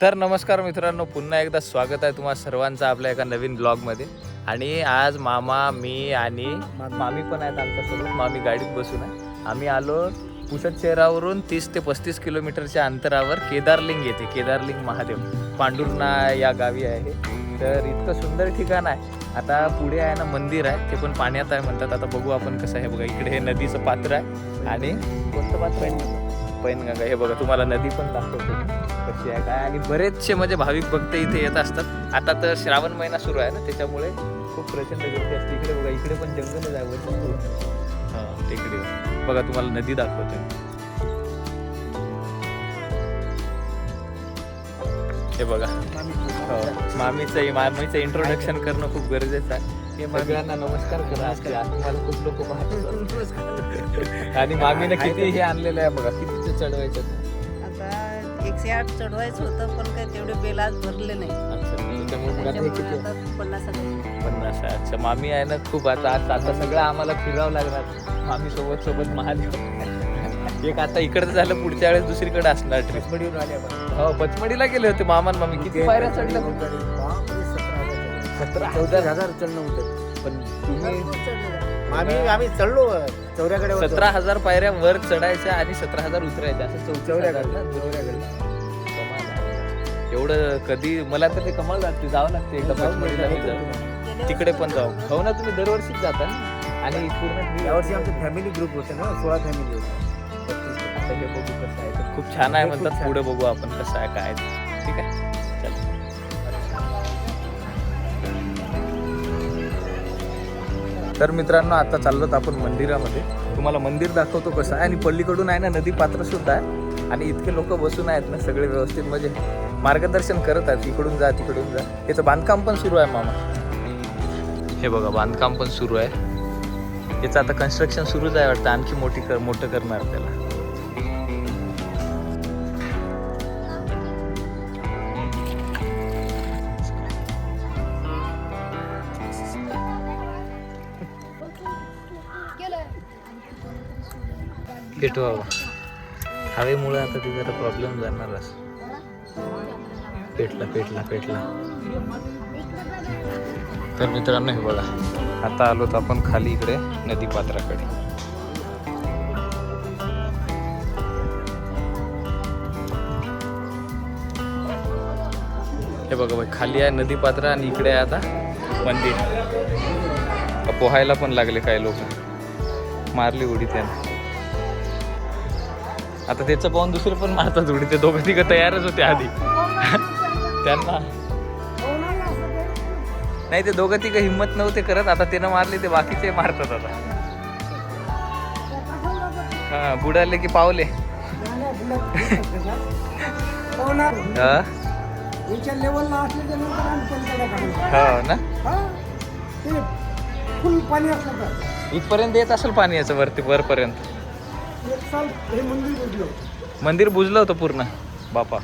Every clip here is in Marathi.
तर नमस्कार मित्रांनो पुन्हा एकदा स्वागत आहे तुम्हा सर्वांचं आपल्या एका नवीन ब्लॉगमध्ये. आणि आज मामा मी आणि मामी पण आहेत आमच्यासोबत. मामी गाडीत बसून आहे. आम्ही आलो पुसद शहरावरून तीस ते पस्तीस किलोमीटरच्या अंतरावर केदारलिंग येते केदारलिंग महादेव. पांडुर्णा या गावी आहे. तर इतकं सुंदर ठिकाण आहे. आता पुढे आहे ना मंदिर आहे. ते पण पाण्यात आहे म्हणतात. आता बघू आपण कसं आहे. बघा इकडे हे नदीचं पात्र आहे. आणि कोणतं पात्र आहे? पैनगंगा हे बघा तुम्हाला नदी पण दाखवतो. कशी आहे काय आणि बरेचसे म्हणजे भाविक भक्त इथे येत असतात. आता तर श्रावण महिना सुरू आहे ना त्याच्यामुळे खूप प्रचंड गर्दी असते. इकडे बघा इकडे पण जंगलच आहे हां टेकडीवर बघा तुम्हाला नदी दाखवते. हे बघा. हो मामीचं मामीचं इंट्रोडक्शन करणं खूप गरजेचं आहे. हे सगळ्यांना नमस्कार करा. तुम्हाला खूप लोक पाहतात. आणि मामीने किती हे आणलेलं आहे बघा किती चढवायचं? आता एकशे आठ चढवायचं होतं पण काय तेवढे बेल आज भरले नाही. अच्छा त्याच्यामुळे मग आता हे त्याच्यामुळे किती? आता पन्नास हजार. पन्नास आहे अच्छा मामी आहे ना खूप आता. आता आता सगळं आम्हाला फिरावं लागणार. मामी सोबत सोबत महादेव. एक आता इकडचं झालं पुढच्या वेळेस दुसरीकडे असणार ट्रिप हो पचमडीला गेले होते मामान मामी. किती पायऱ्या चढल्या? सतरा चौदा हजार. चढणं होतं. पण तुम्ही आम्ही आम्ही चढलो चौऱ्याकडे होतो. सतरा हजार पायऱ्या वर चढायच्या आणि सतरा हजार उतरायच्या असं चौऱ्याकडे. एवढं कधी मला तर ते कमाल लागते जावं लागते एकदा जाऊ. तिकडे पण जाऊ हो ना तुम्ही दरवर्षीच जाता ना आणि पूर्ण यावर्षी आमचं फॅमिली ग्रुप होते ना सोळा फॅमिली आता हे बघू कसं आहे खूप छान आहे हे म्हणतात. पुढे बघू आपण कसं आहे काय. ठीक आहे तर मित्रांनो आता चाललो आपण मंदिरामध्ये. तुम्हाला मंदिर दाखवतो कसं आहे. आणि पल्लीकडून आहे ना नदी पात्र सुद्धा आहे. आणि इतके लोक बसून आहेत ना सगळे व्यवस्थित. म्हणजे मार्गदर्शन करत आहेत. इकडून जा तिकडून जा. याचं बांधकाम पण सुरू आहे मामा. हे बघा बांधकाम पण सुरू आहे. याचं आता कन्स्ट्रक्शन सुरूच आहे वाटतं. आणखी मोठी कर मोठं करणार त्याला. पेटवा हवेमुळे आता ते जरा प्रॉब्लेम जाणारच. पेटला पेटला पेटला. तर मित्रांनो हे बघा. आता आलोत आपण खाली इकडे नदी पात्राकडे. हे बघा भाई खाली आहे नदी पात्र आणि इकडे आहे आता मंदिर. पोहायला पण लागले काही लोक. मारली उडी त्यानं. आता त्याचं पाहून दुसरे पण मारतात उडी ते दोघं तिघं तयारच होते आधी. त्यांना. नाही ते दोघं तिघं हिंमत नव्हते करत. आता त्यानं मारले ते बाकीचे मारतात आता. हा बुडाले की पावले. हा. हो ना? हा? इथपर्यंत येत असेल पाणी याचं वरती वरपर्यंत. एक साल हे मंदिर बुजलं मंदिर बुजलं होतं पूर्ण. बापा.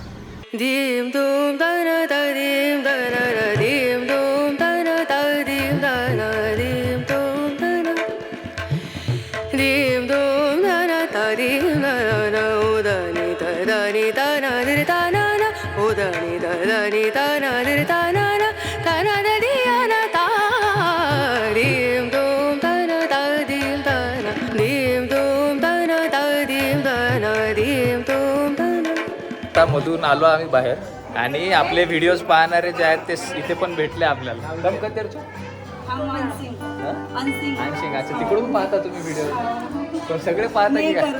मधून आलो आम्ही बाहेर. आणि आपले व्हिडिओज पाहणारे जे आहेत ते इथे पण भेटले आपल्याला. दम आणशिंग अच्छा तिकडून पाहता तुम्ही व्हिडिओ पण सगळे पाहता की काय?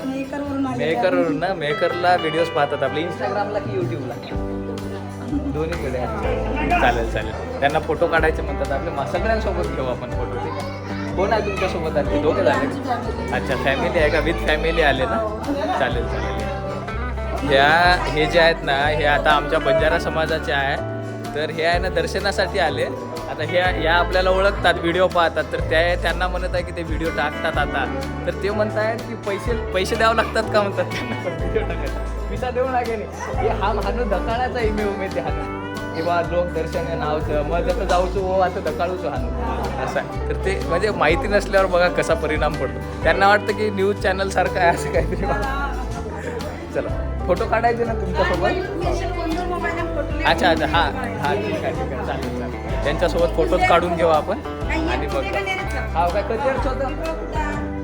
मेकरवरून ना? मेकरला व्हिडिओज पाहतात आपले. इंस्टाग्रामला की युट्यूबला दोन्हीकडे चालेल चालेल. त्यांना फोटो काढायचे म्हणतात आपले. सगळ्यांसोबत घेऊ आपण फोटो ठीक आहे? कोण आहे तुमच्यासोबत आले दोघे झाले? अच्छा फॅमिली आहे का? विथ फॅमिली आले ना? चालेल चालेल. ह्या हे जे आहेत ना हे आता आमच्या बंजारा समाजाचे आहे. तर हे आहे ना दर्शनासाठी आले. आता ह्या या आपल्याला ओळखतात व्हिडिओ पाहतात. तर त्या त्यांना म्हणत आहे की ते व्हिडिओ टाकतात आता. तर ते म्हणत आहेत की पैसे पैसे द्यावं लागतात का म्हणतात त्यांना? व्हिडिओ टाकायला. पिता देऊ लागेल हे हा हाणू धकाळाचा इमे उमेद हा किंवा लोक दर्शन आहे नावचं मग जसं जाऊचो हो असं धकाळूचो हा असं आहे. तर ते म्हणजे माहिती नसल्यावर बघा कसा परिणाम पडतो. त्यांना वाटतं की न्यूज चॅनल सारखं आहे असं काहीतरी चला. फोटो काढायचे ना तुमच्यासोबत? अच्छा अच्छा हा हा ठीक आहे ठीक आहे चालेल चालेल. त्यांच्यासोबत फोटोज काढून घेऊ आपण. आणि मग हा काय कधी होतं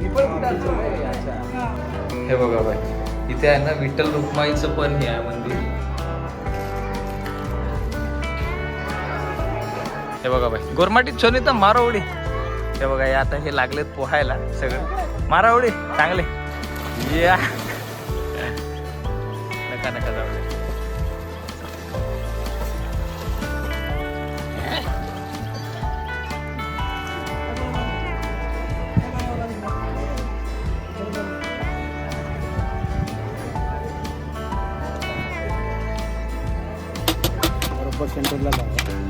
ही पण होय? अच्छा. हे. बघा बाय इथे आहे ना विठ्ठल रुक्माईचं पण हे आहे मंदिर. हे बघा बाई गोरमाटीत छोनी तर मारावडी हे बघा हे आता हे लागलेत पोहायला सगळं. मारावडी चांगले. या. Ana Cadáver. Por ciento la.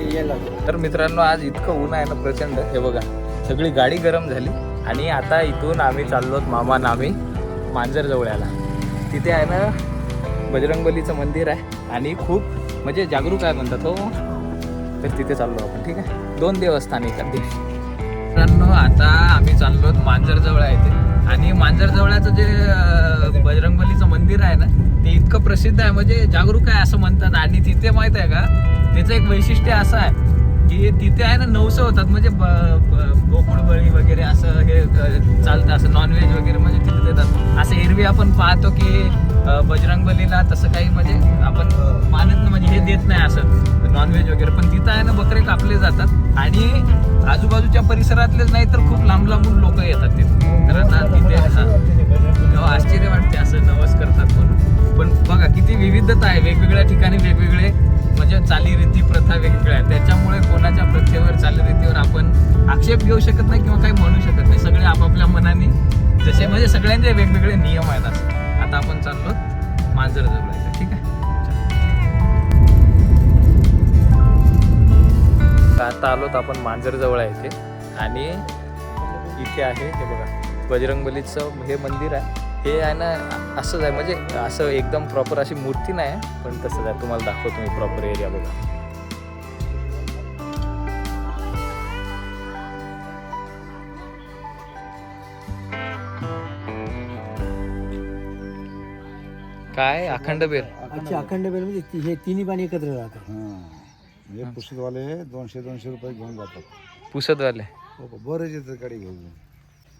ते यायला तर मित्रांनो आज इतकं ऊन आहे ना प्रचंड. हे बघा सगळी गाडी गरम झाली. आणि आता इथून आम्ही चाललो मामा नामी मांजर जवळ्याला तिथे आहे ना बजरंगबलीचं मंदिर आहे. आणि खूप म्हणजे जागरूक आहे म्हणतात हो. तर तिथे चाललो आपण ठीक आहे? दोन देवस्थान एका मित्रांनो आता आम्ही चाललो मांजर जवळ आहे ते. आणि मांजर जवळचं जे बजरंगबलीचं मंदिर आहे ना ते इतकं प्रसिद्ध आहे. म्हणजे जागरूक आहे असं म्हणतात. आणि तिथे माहीत आहे का त्याचं एक वैशिष्ट्य असं आहे की तिथे आहे ना नवसं होतात. म्हणजे ब- बळी वगैरे असं हे चालतं. असं नॉनव्हेज वगैरे म्हणजे तिथे देतात. असं एरवी आपण पाहतो की बजरंगबलीला तसं काही म्हणजे आपण मानत नाही. म्हणजे हे देत नाही असं. नॉनव्हेज वगैरे. पण तिथं आहे ना बकरे कापले जातात. आणि आजूबाजूच्या परिसरातलेच नाही तर खूप लांब लांबून लोक येतात तिथे. कारण ना तिथे आश्चर्य वाटते असं नवस करतात म्हणून. पण बघा किती विविधता आहे. वेगवेगळ्या ठिकाणी वेगवेगळे म्हणजे चालीरीती प्रथा वेगवेगळ्या आहेत. त्याच्यामुळे कोणाच्या प्रथेवर चालीरीतीवर आपण आक्षेप घेऊ शकत नाही किंवा काही म्हणू शकत नाही. सगळे आपापल्या मनाने जसे म्हणजे सगळ्यांचे वेगवेगळे नियम आहेत असं. आता आपण चाललो मांजर जवळ ठीक आहे? आता आलोत आपण मांजर जवळ आहे इथे. आणि इथे आहे हे बघा बजरंगबलीचं हे मंदिर आहे. हे आहे ना असंच आहे म्हणजे असं एकदम प्रॉपर अशी मूर्ती नाही आहे पण तसंच आहे. तुम्हाला दाखवतो मी प्रॉपर एरिया बघा. काय? अखंड बेल. अच्छा अखंड बेल म्हणजे हे तिन्ही पाणी एकत्र राहतात. म्हणजे पुस्तकवाले दोनशे दोनशे रुपये घेऊन जातात. पुसदवाले. हो का? बरेच येतात गाडी घेऊन.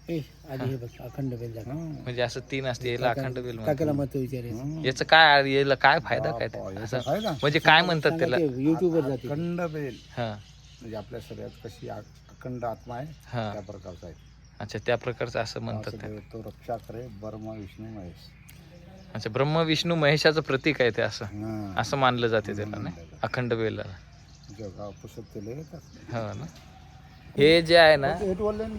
ए आधी हे बघ अखंड बेल दाखव. म्हणजे असं तीन असते याला अखंड बेल म्हणतात. काकाला मत विचारायचं. याचं काय याला काय फायदा काय ते? असं फायदा? म्हणजे काय म्हणतात त्याला? युट्यूबवर जाते. अखंड बेल. हा. म्हणजे आपल्या शरीरात कशी आ- अखंड आत्मा आहे हा. त्या प्रकारचा आहे. अच्छा त्या प्रकारचं असं म्हणतात ते. रक्षा करे बर्मा विष्णू महेश. अच्छा ब्रह्म विष्णू महेशाचं प्रतीक आहे ते असं. हा. असं मानलं जाते त्याला नाही? अखंड बेला हो ना. हे जे आहे ना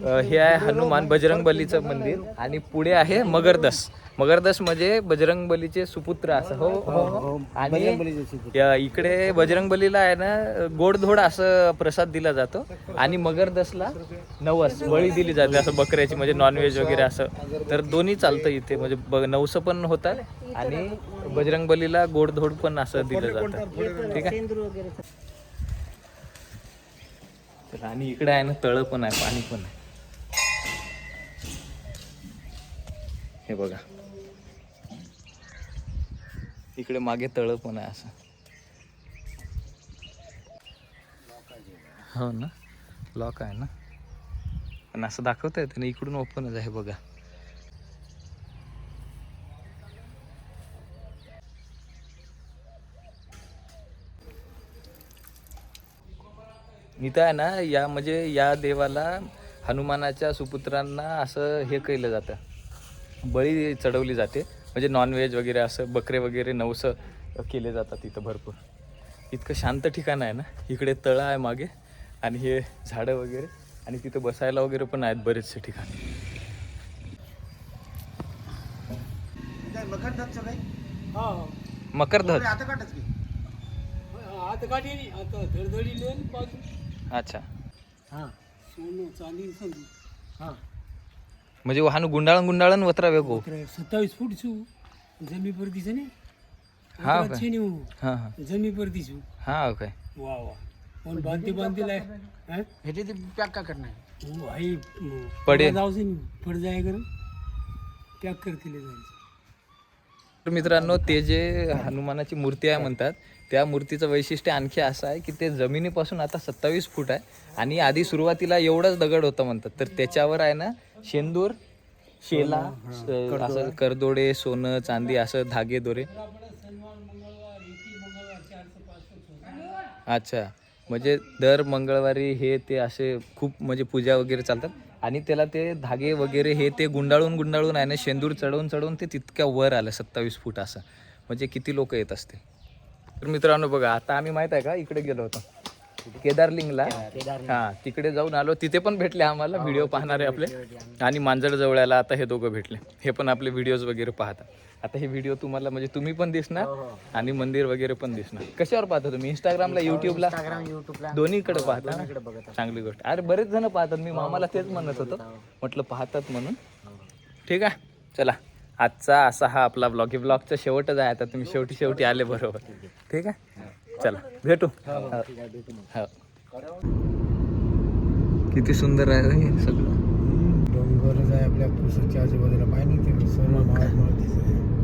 अ, हे आहे हनुमान बजरंग बलीचं मंदिर आणि पुढे आहे मगरदस. मगरदस म्हणजे बजरंग बलीचे सुपुत्र असं हो हो आणि या- इकडे बजरंग बलीला आहे ना गोडधोड असं प्रसाद दिला जातो. आणि मगरदसला नवस बळी दिली जाते असं बकऱ्याची म्हणजे नॉनव्हेज वगैरे असं. तर दोन्ही चालतं इथे म्हणजे ब- नवसं पण होतात आणि बजरंग बलीला गोडधोड पण असं दिलं जातं. ठीक आहे? तर आणि इकडे आहे ना तळ पण आहे पाणी पण आहे. हे बघा. इकडे मागे तळ पण आहे असं. हो ना? लॉक आहे ना? पण असं दाखवता येतं ना इकडून ओपनच आहे बघा. इथं आहे ना या म्हणजे या देवाला हनुमानाच्या सुपुत्रांना असं हे केलं जातं. बळी चढवली जाते. म्हणजे नॉनव्हेज वगैरे असं बकरे वगैरे नवसं केले जातात इथं भरपूर. इतकं शांत ठिकाण आहे ना. इकडे तळं आहे मागे आणि हे झाडं वगैरे आणि तिथं बसायला वगैरे पण आहेत बरेचसे ठिकाण. मकरध्वज अच्छा. म्हणजे वाहन गुंडाळण गुंडाळण वत्रा वेगो सत्तावीस फूट छू जमी पर छे ने? हा छे हा जमी पर हा काय वा वा. पण बांधते बांधते लाय. भेटे ते पॅक का भाई पडे पड जाय कर पॅक करतील तर मित्रांनो ते जे हनुमानाची मूर्ती आहे म्हणतात त्या मूर्तीचं वैशिष्ट्य आणखी असं आहे की ते जमिनीपासून आता सत्तावीस फूट आहे आणि आधी सुरुवातीला एवढंच दगड होतं म्हणतात. तर त्याच्यावर आहे ना शेंदूर शेला असं करदोडे सोनं चांदी असं धागे दोरे. अच्छा. म्हणजे दर मंगळवारी हे ते असे खूप म्हणजे पूजा वगैरे चालतात. आणि त्याला ते धागे वगैरे हे ते गुंडाळून गुंडाळून आहे ना शेंदूर चढवून चढवून ते तितक्या वर आलं सत्तावीस फूट असं. म्हणजे किती लोक येत असते तर मित्रांनो बघा आता आम्ही माहीत आहे का इकडे गेलो होतो. केदारलिंगला. हा तिकडे जाऊन आलो. तिथे पण भेटले आम्हाला व्हिडिओ पाहणारे आपले. आणि मांजर जवळ्याला आता हे दोघं भेटले. हे पण आपले व्हिडिओज वगैरे पाहतात. आता हे व्हिडिओ तुम्हाला म्हणजे तुम्ही पण दिसणार आणि मंदिर वगैरे पण दिसणार. कशावर पाहता तुम्ही? इंस्टाग्रामला युट्यूबला दोन्हीकडे पाहता ना? चांगली गोष्ट. अरे बरेच जण पाहतात. मी मामाला तेच म्हणत होतो. म्हटलं पाहतात म्हणून. ठीक आहे? चला. आजचा असा हा आपला ब्लॉग हे ब्लॉगचा शेवटच आहे आता तुम्ही शेवटी शेवटी आले बरोबर. ठीक आहे? चला भेटू. हो. किती सुंदर आहे हे सगळं. डोंगरच आहे आपल्या पुसच्या आजूबाजूला. पाहिजे ते. सर्व महाग